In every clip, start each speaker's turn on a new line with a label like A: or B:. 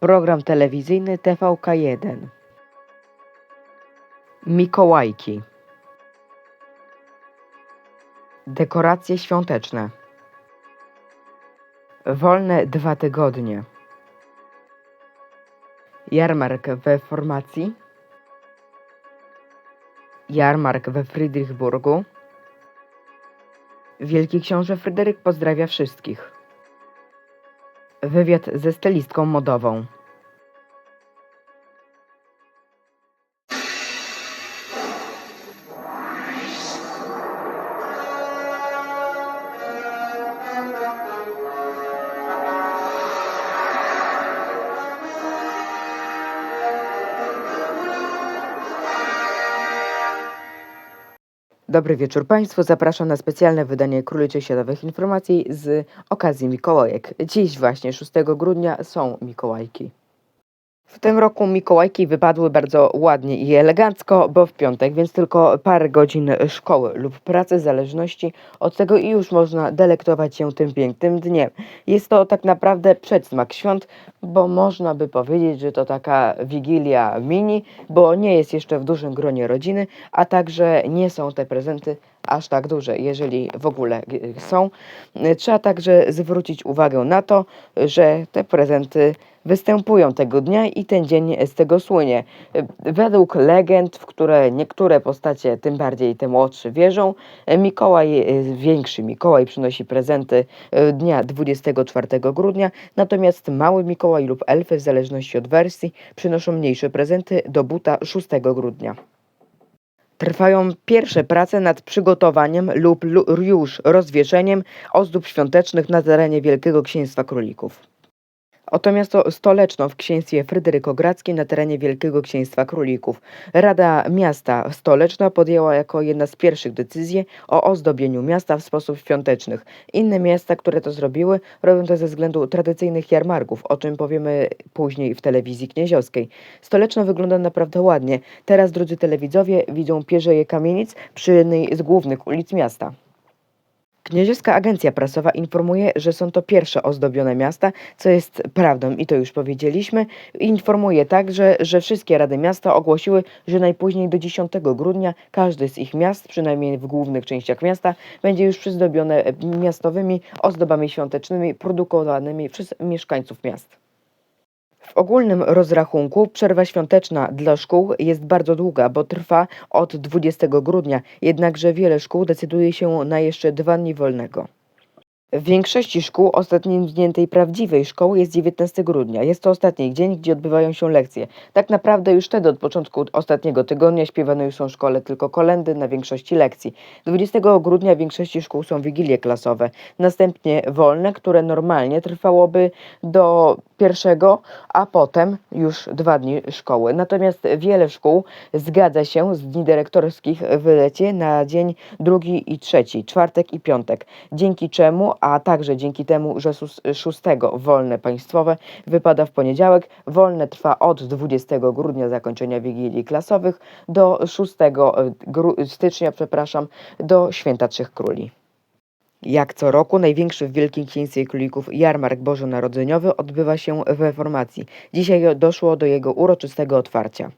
A: Program telewizyjny TVK1. Mikołajki. Dekoracje świąteczne. Wolne dwa tygodnie. Jarmark we formacji. Jarmark we Friedrichsburgu. Wielki książę Fryderyk pozdrawia wszystkich. Wywiad ze stylistką modową. Dobry wieczór Państwu. Zapraszam na specjalne wydanie Króliczych Światowych Informacji z okazji Mikołajek. Dziś właśnie 6 grudnia są Mikołajki. W tym roku Mikołajki wypadły bardzo ładnie i elegancko, bo w piątek, więc tylko parę godzin szkoły lub pracy w zależności od tego i już można delektować się tym pięknym dniem. Jest to tak naprawdę przedsmak świąt, bo można by powiedzieć, że to taka wigilia mini, bo nie jest jeszcze w dużym gronie rodziny, a także nie są te prezenty aż tak duże, jeżeli w ogóle y, są. Trzeba także zwrócić uwagę na to, że te prezenty występują tego dnia i ten dzień z tego słynie. Według legend, w które niektóre postacie, tym bardziej te młodsze, wierzą, Mikołaj, y, większy Mikołaj przynosi prezenty y, dnia 24 grudnia, natomiast mały Mikołaj lub elfy, w zależności od wersji, przynoszą mniejsze prezenty do buta 6 grudnia. Trwają pierwsze prace nad przygotowaniem lub lu- już rozwieszeniem ozdób świątecznych na terenie Wielkiego Księstwa Królików. Oto miasto Stoleczno w księstwie Fryderykogradzkim na terenie Wielkiego Księstwa Królików. Rada Miasta Stoleczno podjęła jako jedna z pierwszych decyzję o ozdobieniu miasta w sposób świąteczny. Inne miasta, które to zrobiły, robią to ze względu tradycyjnych jarmarków, o czym powiemy później w telewizji knieziowskiej. Stoleczno wygląda naprawdę ładnie. Teraz, drodzy telewidzowie, widzą pierzeje kamienic przy jednej z głównych ulic miasta. Kniedziewska Agencja Prasowa informuje, że są to pierwsze ozdobione miasta, co jest prawdą i to już powiedzieliśmy. Informuje także, że wszystkie rady miasta ogłosiły, że najpóźniej do 10 grudnia każde z ich miast, przynajmniej w głównych częściach miasta, będzie już przyzdobione miastowymi ozdobami świątecznymi produkowanymi przez mieszkańców miast. W ogólnym rozrachunku przerwa świąteczna dla szkół jest bardzo długa, bo trwa od 20 grudnia, jednakże wiele szkół decyduje się na jeszcze dwa dni wolnego. W większości szkół ostatnim dniem tej prawdziwej szkoły jest 19 grudnia. Jest to ostatni dzień, gdzie odbywają się lekcje. Tak naprawdę już wtedy od początku ostatniego tygodnia śpiewane już są w szkole tylko kolendy na większości lekcji. 20 grudnia w większości szkół są wigilie klasowe. Następnie wolne, które normalnie trwałoby do pierwszego, a potem już dwa dni szkoły. Natomiast wiele szkół zgadza się z dni dyrektorskich w lecie na dzień drugi i trzeci, czwartek i piątek. Dzięki czemu, a także dzięki temu, że sus- szóstego wolne państwowe wypada w poniedziałek, wolne trwa od 20 grudnia zakończenia wigilii klasowych do 6 gru- stycznia, przepraszam, do święta Trzech Króli. Jak co roku, największy w Wielkim Księstwie Królików jarmark bożonarodzeniowy odbywa się we formacji. Dzisiaj doszło do jego uroczystego otwarcia.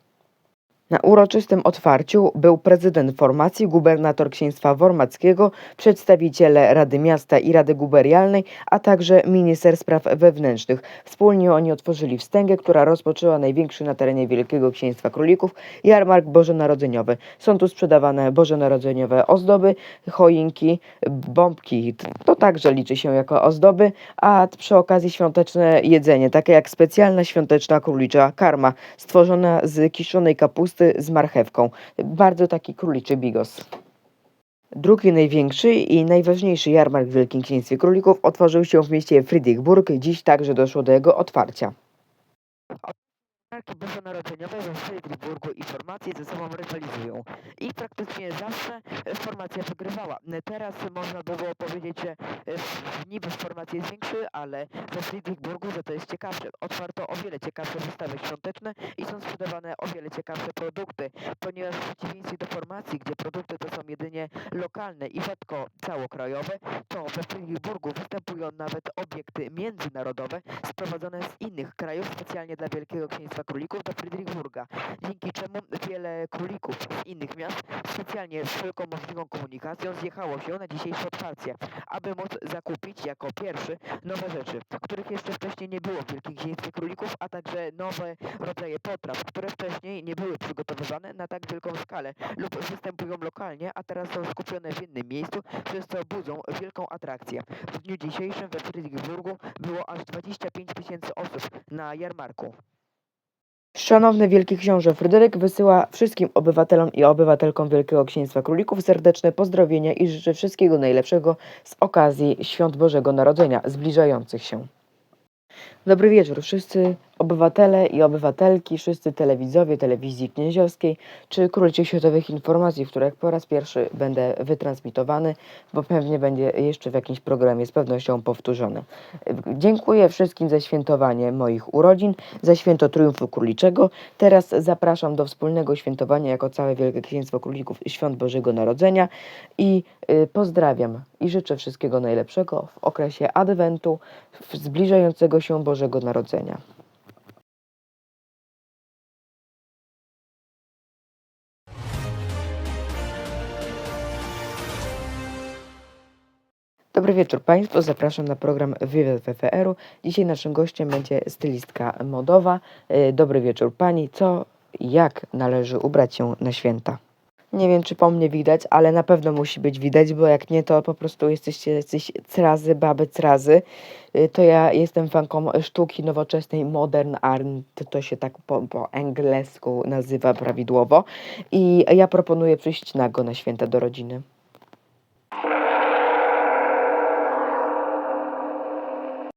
A: Na uroczystym otwarciu był prezydent formacji, gubernator księstwa wormackiego, przedstawiciele Rady Miasta i Rady Guberialnej, a także minister spraw wewnętrznych. Wspólnie oni otworzyli wstęgę, która rozpoczęła największy na terenie Wielkiego Księstwa Królików jarmark bożonarodzeniowy. Są tu sprzedawane bożonarodzeniowe ozdoby, choinki, bombki. To także liczy się jako ozdoby, a przy okazji świąteczne jedzenie, takie jak specjalna świąteczna królicza karma, stworzona z kiszonej kapusty z marchewką. Bardzo taki króliczy bigos. Drugi największy i najważniejszy jarmark w Wielkim Księstwie Królików otworzył się w mieście Friedrichsburg. Dziś także doszło do jego otwarcia. Marki bożonarodzeniowe we Friedrichsburgu i formacje ze sobą rywalizują. I praktycznie zawsze formacja wygrywała. Teraz można by było powiedzieć, że e, niby formacje większy, ale we Friedrichsburgu za to jest ciekawsze. Otwarto o wiele ciekawsze wystawy świąteczne i są sprzedawane o wiele ciekawsze produkty, ponieważ w przeciwieństwie do formacji, gdzie produkty to są jedynie lokalne i rzadko całokrajowe, to we Friedrichsburgu występują nawet obiekty międzynarodowe sprowadzone z innych krajów specjalnie dla Wielkiego Księstwa Królików do Friedrichsburga, dzięki czemu wiele królików z innych miast specjalnie z wszelką możliwą komunikacją zjechało się na dzisiejsze otwarcie, aby móc zakupić jako pierwszy nowe rzeczy, których jeszcze wcześniej nie było w Wielkim Księstwie Królików, a także nowe rodzaje potraw, które wcześniej nie były przygotowywane na tak wielką skalę lub występują lokalnie, a teraz są skupione w innym miejscu, przez co budzą wielką atrakcję. W dniu dzisiejszym we Friedrichsburgu było aż 25 tysięcy osób na jarmarku. Szanowny Wielki Książę Fryderyk wysyła wszystkim obywatelom i obywatelkom Wielkiego Księstwa Królików serdeczne pozdrowienia i życzę wszystkiego najlepszego z okazji Świąt Bożego Narodzenia zbliżających się. Dobry wieczór wszyscy obywatele i obywatelki, wszyscy telewidzowie telewizji knieziowskiej czy króliczych światowych informacji, w których po raz pierwszy będę wytransmitowany, bo pewnie będzie jeszcze w jakimś programie z pewnością powtórzony. Dziękuję wszystkim za świętowanie moich urodzin, za święto Triumfu Króliczego. Teraz zapraszam do wspólnego świętowania jako całe Wielkie Księstwo Królików Świąt Bożego Narodzenia i y, pozdrawiam i życzę wszystkiego najlepszego w okresie Adwentu, zbliżającego się Bożego Narodzenia. Dobry wieczór Państwu, zapraszam na program Wywiad WFR-u. Dzisiaj naszym gościem będzie stylistka modowa. E, Dobry wieczór Pani, co jak należy ubrać się na święta? Nie wiem, czy po mnie widać, ale na pewno musi być widać, bo jak nie, to po prostu jesteście jacyś crazy, baby crazy. Y, To ja jestem fanką sztuki nowoczesnej, modern art, to się tak po, po angielsku nazywa prawidłowo. I ja proponuję przyjść nago na święta do rodziny.